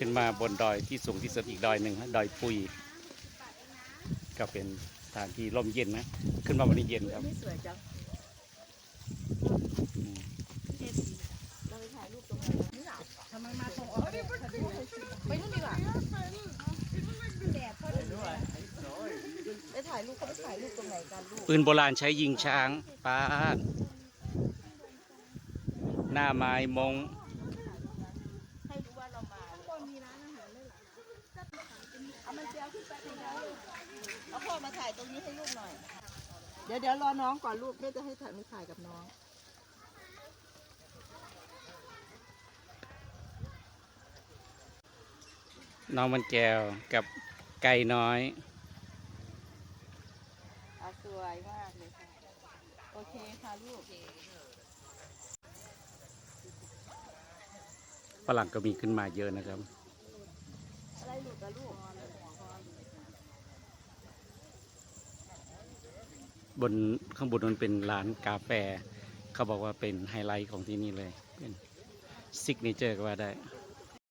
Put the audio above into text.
ขึ้นมาบนดอยที่สูงที่สุดอีกดอยหนึ่งฮะดอยปุย ก็เป็นสถานที่ร่มเย็นนะ ขึ้นมาวันนี้เย็นครับไม่สวยจังอืมเราไปถ่ายรูปตรงไหนนี่หรอทำไมมาตรงออกไปนู่นดีกว่าแดดพอดีไปถ่ายรูปเขาไปถ่ายรูปตรงไหนกันลูกปืนโบราณใช้ยิงช้างป้าดหน้าไม้มง ให้รู้ว่าเรามาคนมีร้านอาหารเลยเหรอ เอามันเจียวขึ้นไปให้เราเอาพ่อมาถ่ายตรงนี้ให้ลูกหน่อย เดี๋ยวเดี๋ยวรอน้องก่อนลูกแม่จะให้ถ่ายมาถ่ายกับน้อง น้องมันแก้วกับไก่น้อยเอาสวยมากเลยค่ะ โอเคค่ะลูกฝรั่งก็มีขึ้นมาเยอะนะครับ อะไรหลุดอะลูก บนข้างบนนั้นเป็นร้านกาแฟ เขาบอกว่าเป็นไฮไลท์ของที่นี่เลย เป็นซิกเนเจอร์ก็ว่าได้